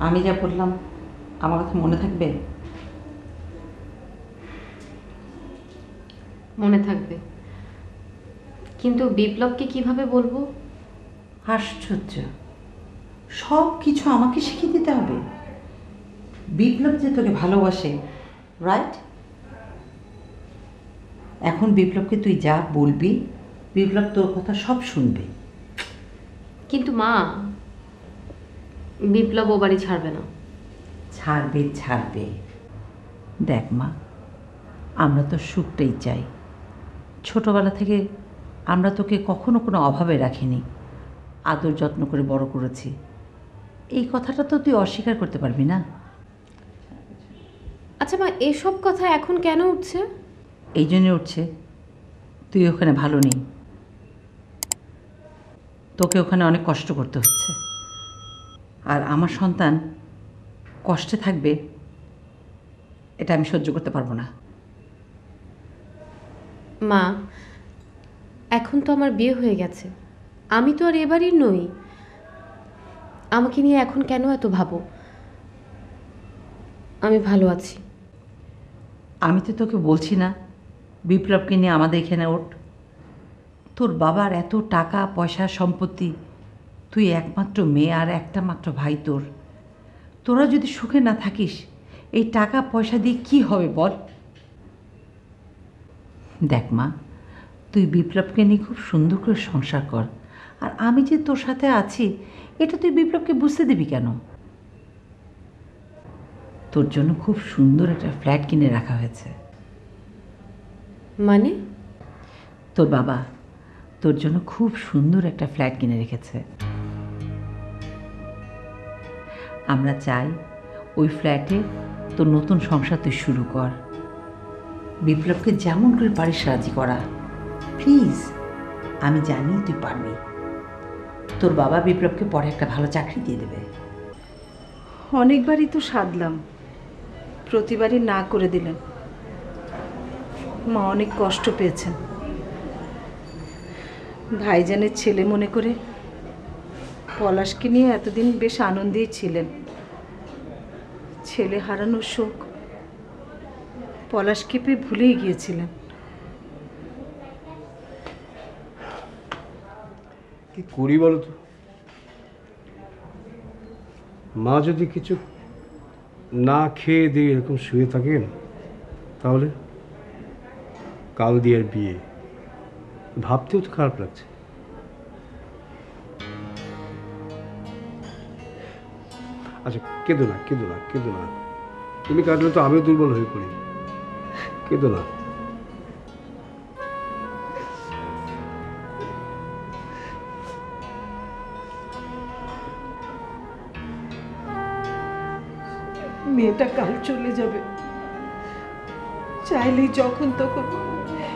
আমি যা বললাম আমার কথা মনে থাকবে? মনে থাকবে। কিন্তু বিপ্লবকে কীভাবে বলব? আশ্চর্য। সব কিছু আমাকে শিখিয়ে দিতে হবে। বিপ্লব যে তোকে ভালোবাসে রাইট এখন বিপ্লবকে তুই যা বলবি বিপ্লব তোর কথা সব শুনবে। কিন্তু মা বিপ্লব ও বাড়ি ছাড়বে না। ছাড়বে ছাড়বে। দেখ মা আমরা তো সুখটাই চাই। ছোটবেলা থেকে আমরা তোকে কখনো কোনো অভাবে রাখিনি। আদর যত্ন করে বড় করেছি। এই কথাটা তো তুই অস্বীকার করতে পারবি না। আচ্ছা মা এসব কথা এখন কেন উঠছে? এই জন্যে উঠছে। তুই ওখানে ভালো নেই। তোকে ওখানে অনেক কষ্ট করতে হচ্ছে। আর আমার সন্তান কষ্টে থাকবে এটা আমি সহ্য করতে পারব না। মা এখন তো আমার বিয়ে হয়ে গেছে। আমি তো আর এবারই নই। আমাকে নিয়ে এখন কেন এত ভাবো? আমি ভালো আছি। আমি তো তোকে বলছি না বিপ্লবকে নিয়ে আমাদের এখানে ওঠ। তোর বাবার এত টাকা পয়সা সম্পত্তি তুই একমাত্র মেয়ে আর একটা মাত্র ভাই তোর। তোরা যদি সুখে না থাকিস এই টাকা পয়সা দিয়ে কি হবে বল? দেখ মা তুই বিপ্লবকে নিয়ে খুব সুন্দর করে সংসার কর। আর আমি যে তোর সাথে আছি এটা তুই বিপ্লবকে বুঝতে দিবি কেন? তোর জন্য খুব সুন্দর একটা ফ্ল্যাট কিনে রাখা হয়েছে। মানে? তোর বাবা তোর জন্য খুব সুন্দর একটা ফ্ল্যাট কিনে রেখেছে। আমরা চাই ওই ফ্ল্যাটে তোর নতুন সংসার তুই শুরু কর। বিপ্লবকে যেমন করে পারিস রাজি করা। প্লিজ, আমি জানি তুই পারবি। তোর বাবা বিপ্লবকে পরে একটা ভালো চাকরি দিয়ে দেবে। অনেকবারই তো সাধলাম। প্রতিবারই না করে দিলেন। মা অনেক কষ্ট পেয়েছেন। ভাইজানের ছেলে মনে করে পলাশকে নিয়ে এতদিন বেশ আনন্দেই ছিলেন। ছেলে হারানোর শোক। পলাশ পেয়ে ভুলেই গিয়েছিলেন। কি করি বলো তো? মা যদি কিছু না খেয়ে দিয়ে এরকম শুয়ে থাকেন, তাহলে কাল দিয়ার বিয়ে। ভাবতেও তো খারাপ লাগছে। আচ্ছা কেঁদো না কেঁদো না কেঁদো না। তুমি কাঁদলে তো আমিও দুর্বল হয়ে পড়ি। কেঁদো না। মেয়েটা কাল চলে যাবে। চাইলেই যখন তখন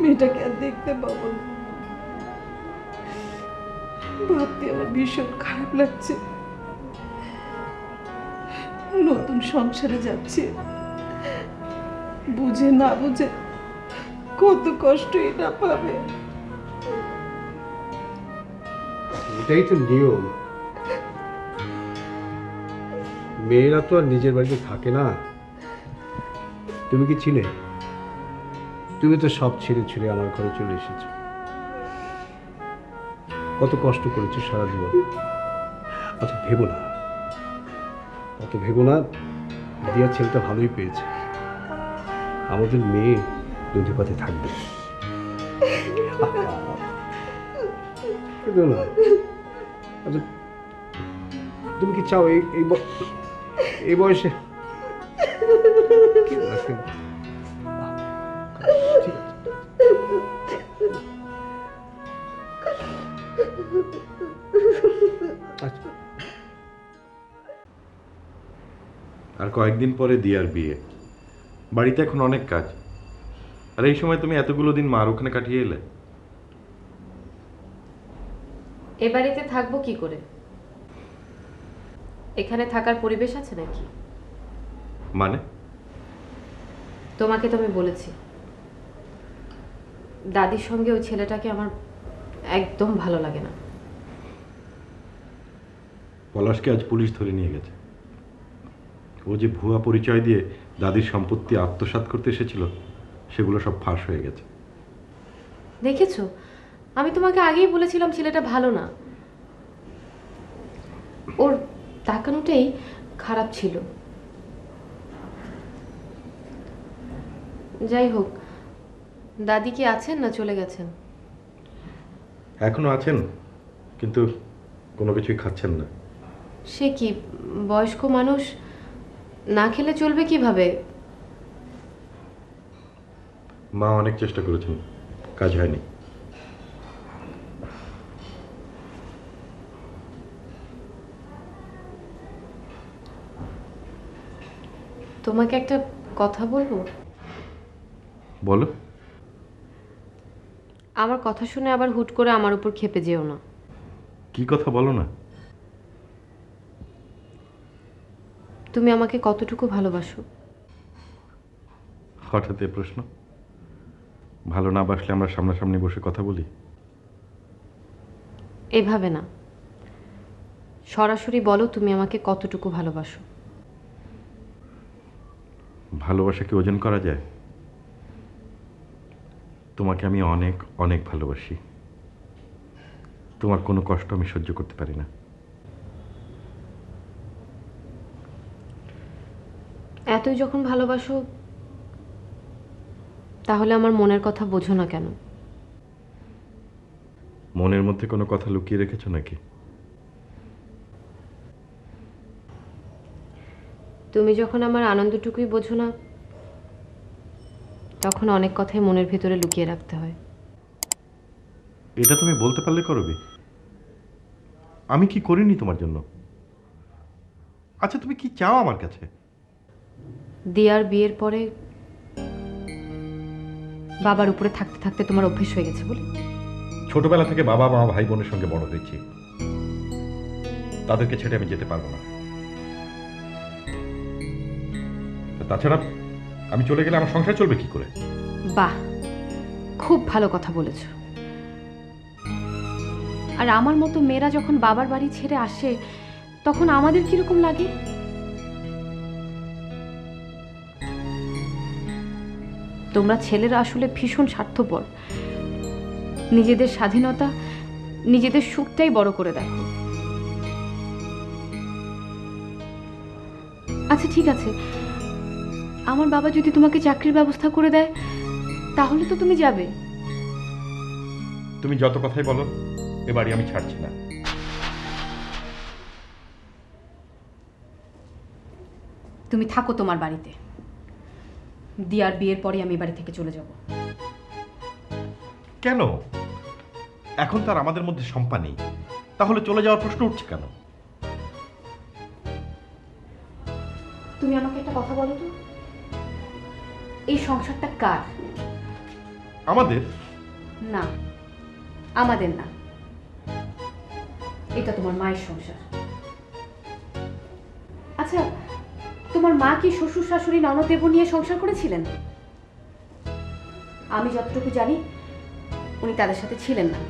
মেয়েটাকে আর দেখতে পাবো না। ভাবতে আমার ভীষণ খারাপ লাগছে। নতুন সংসারে যাচ্ছে। বুঝে না বুঝে কত কষ্টই না পাবে। এটাই তো নিয়ম। মেয়েরা তো আর নিজের বাড়িতে থাকে না। তুমি কি ছিলে তুমি তো সব ছেড়ে ছেড়ে আমার ঘরে চলে এসেছ। কত কষ্ট করেছ সারা জীবন। আচ্ছা ভেবো না। অত ভেবো না দিয়া ছেলেটা ভালোই পেয়েছে। আমাদের মেয়ে নদীপথে থাকবে। না। আচ্ছা তুমি কি চাও এই এই বয়সে আর কয়েকদিন পরে দিয়ার বিয়ে। বাড়িতে এখন অনেক কাজ। আর এই সময় তুমি এতগুলো দিন মার ওখানে কাটিয়ে এলে। এ বাড়িতে থাকব কি করে? এখানে থাকার পরিবেশ আছে নাকি? মানে? তোমাকে তো আমি বলেছি। দাদির সঙ্গে ওই ছেলেটাকে আমার একদম ভালো লাগে না। পলাশকে আজ পুলিশ ধরে নিয়ে গেছে। ও যে ভুয়া পরিচয় দিয়ে দাদির সম্পত্তি আত্মসাৎ করতে এসেছিল সেগুলো সব ফাঁস হয়ে গেছে। দেখেছ? আমি তোমাকে আগেই বলেছিলাম ছেলেটা ভালো না। ওর তাকানোটাই খারাপ ছিল। যাই হোক দাদি কি আছেন না চলে গেছেন? এখনও আছেন কিন্তু কোনো কিছুই খাচ্ছেন না। সে কি বয়স্ক মানুষ? না খেলে চলবে কীভাবে? মা অনেক চেষ্টা করেছেন কাজ হয়নি। তোমাকে একটা কথা বলব? বলো। আমার কথা শুনে আবার হুট করে আমার উপর খেপে যেও না। কি কথা বলো না? তুমি আমাকে কতটুকু ভালোবাসো? হঠাৎ এ প্রশ্ন। ভালো না বাসলে আমরা সামনাসামনি বসে কথা বলি? এভাবে না। সরাসরি বলো তুমি আমাকে কতটুকু ভালোবাসো? ভালোবাসাকে ওজন করা যায়? তোমাকে আমি অনেক অনেক ভালোবাসি। তোমার কোনো কষ্ট আমি সহ্য করতে পারি না। এতই যখন ভালোবাসো তাহলে আমার মনের কথা বোঝো না কেন? মনের মধ্যে কোনো কথা লুকিয়ে রেখেছো নাকি? তুমি যখন আমার আনন্দটুকুই বোঝো না তখন অনেক কথাই মনের ভিতরে লুকিয়ে রাখতে হয়। এটা তুমি বলতে পারলে করবে। আমি কি করিনি তোমার জন্য? আচ্ছা তুমি কি চাও আমার কাছে? দিয়ার বিয়ের পরে বাবার উপরে থাকতে থাকতে তোমার অভ্যেস হয়ে গেছে বলে? ছোটবেলা থেকে বাবা মা ভাই বোনের সঙ্গে বড় হয়েছি। তাদেরকে ছেড়ে আমি যেতে পারব না। তাছাড়া আমি চলে গেলে আমার সংসার চলবে কি করে? বাহ খুব ভালো কথা বলেছ। আর আমার মতো মেয়েরা যখন বাবার বাড়ি ছেড়ে আসে তখন আমাদের কীরকম লাগে? তোমরা ছেলেরা আসলে ভীষণ স্বার্থপর। নিজেদের স্বাধীনতা নিজেদের সুখটাই বড় করে দেখো। আচ্ছা ঠিক আছে। আমার বাবা যদি তোমাকে চাকরির ব্যবস্থা করে দেয় তাহলে তো তুমি যাবে। তুমি যত কথাই বলো এ বাড়ি আমি ছাড়ছি না। তুমি থাকো তোমার বাড়িতে। দিয়ার বিয়ের পরে আমি বাড়ি থেকে চলে যাব। কেন? এখন তার আমাদের মধ্যে সম্পা নেই। তাহলে চলে যাওয়ার প্রশ্ন উঠছে কেন? তুমি আমাকে একটা কথা বলো তো। এই সংসারটা কার? আমাদের? না আমাদের না। এটা তোমার মায়ের সংসার। আচ্ছা তোমার মা কি শ্বশুর শাশুড়ি ননদেব নিয়ে সংসার করেছিলেন? আমি যতটুকু জানি উনি তাদের সাথে ছিলেন না।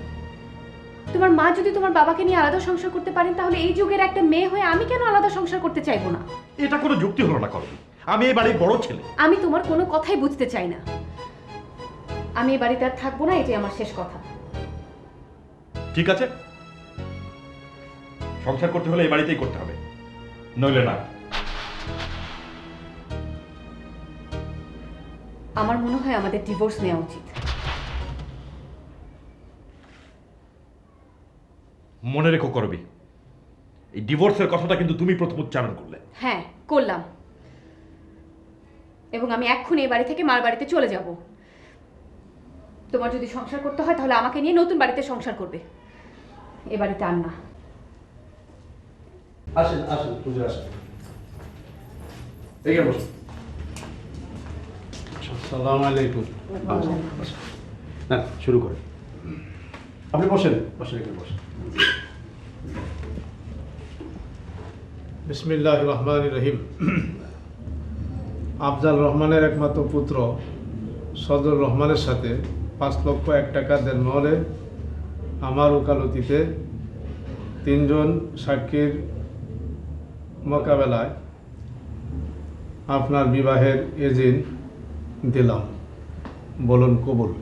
তোমার মা যদি তোমার বাবাকে নিয়ে আলাদা সংসার করতে পারেন তাহলে এই যুগের একটা মেয়ে হয়ে আমি কেন আলাদা সংসার করতে চাইব না? এটা কোনো যুক্তি হলো না করবি আমি এই বাড়ির বড় ছেলে। আমি তোমার কোনো কথাই বুঝতে চাই না। আমি এ বাড়িতে আর থাকব না এটাই আমার শেষ কথা। ঠিক আছে? সংসার করতে হলে এই বাড়িতেই করতে হবে। নইলে না। আমার মনে হয় আমাদের ডিভোর্স নেওয়া উচিত। মনে রেখো করবি। এই ডিভোর্সের কথাটা কিন্তু তুমি প্রথম উচ্চারণ করলে। হ্যাঁ করলাম। এবং আমি এক্ষুনি এই বাড়ি থেকে মার বাড়িতে চলে যাব। তোমার যদি সংসার করতে হয় তাহলে আমাকে নিয়ে নতুন বাড়িতে সংসার করবে। এ বাড়িতে আর না। আসেন আসেন পুজো আসেন এগিয়ে বসুন। সালাম আলাইকুম। না, শুরু করেন। আপনি বসেন বসেন এখানে, বসেন। বিসমিল্লাহ রহমান রহিম। আফজাল রহমানের একমাত্র পুত্র সদর রহমানের সাথে পাঁচ লক্ষ এক টাকা দেন মহলে, আমার ওকালতিতে তিনজন সাক্ষীর মোকাবেলায় আপনার বিবাহের এজেন্ট দিলাম। বলুন কবুল।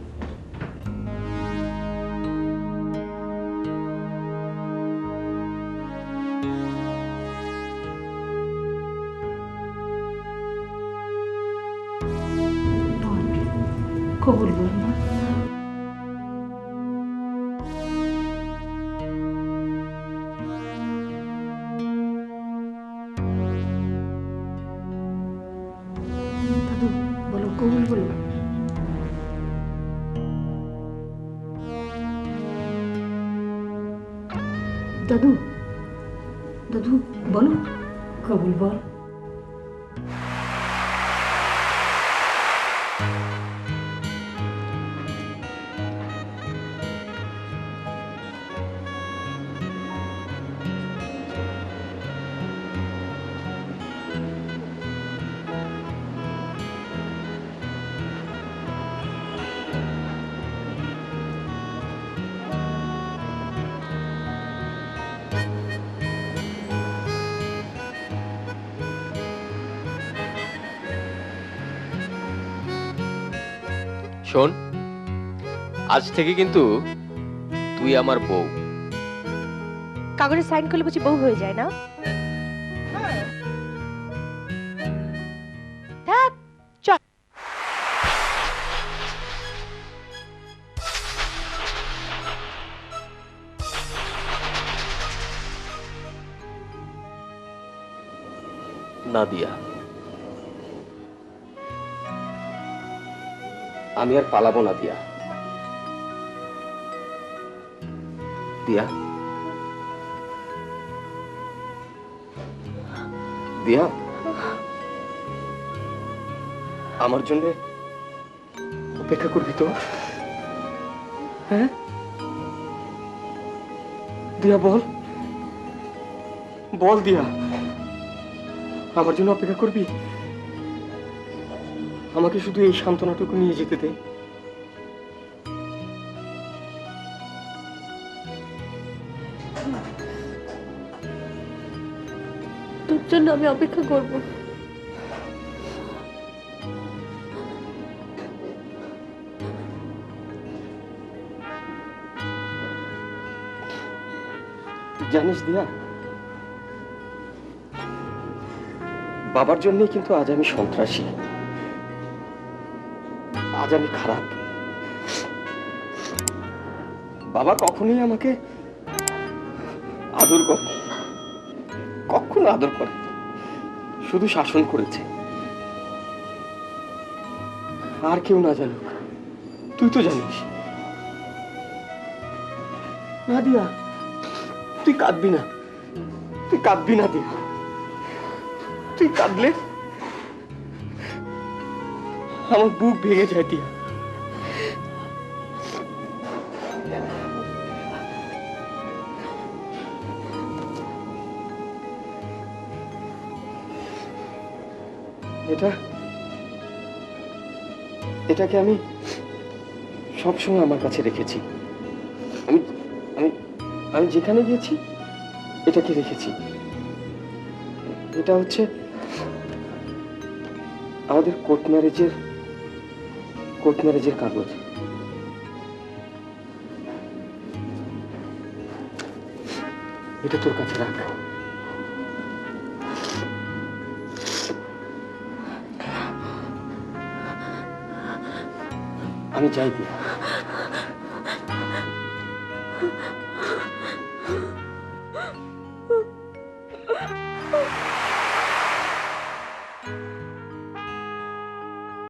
কবুল কবুল বল কবুল বল শোন আজ থেকে কিন্তু তুই আমার বউ। কাগজে সাইন করলে বুঝি বউ হয়ে যায় না? নাদিয়া। আমি আর পালাবো না, দিয়া। দিয়া। দিয়া। আমার জন্য অপেক্ষা করবি তো। হ্যাঁ? দিয়া, বল। বল, দিয়া। আমার জন্য অপেক্ষা করবি? আমাকে শুধু এই সান্ত্বনাটুকু নিয়ে যেতে দে। তোর জন্য আমি অপেক্ষা করব। জানিস দিয়া বাবার জন্যই কিন্তু আজ আমি সন্ত্রাসী। আমি খারাপ। বাবা কখনোই আমাকে আদর করে কখনো আদর করে শুধু শাসন করেছে। আর কেউ না জানুক। তুই তো জানিস। না দিয়া, তুই কাঁদবি না। তুই কাঁদবি না দিয়া। তুই কাঁদলে আমার বুক ভেঙে যায় এটা, এটাকে আমি সবসময় আমার কাছে রেখেছি। আমি আমি আমি যেখানে গিয়েছি, এটাকে রেখেছি। এটা হচ্ছে আমাদের কোর্ট ম্যারেজের কোর্ট ম্যারেজের কাগজ। এটা তোর কাছে রাখ। আমি চাই দিয়া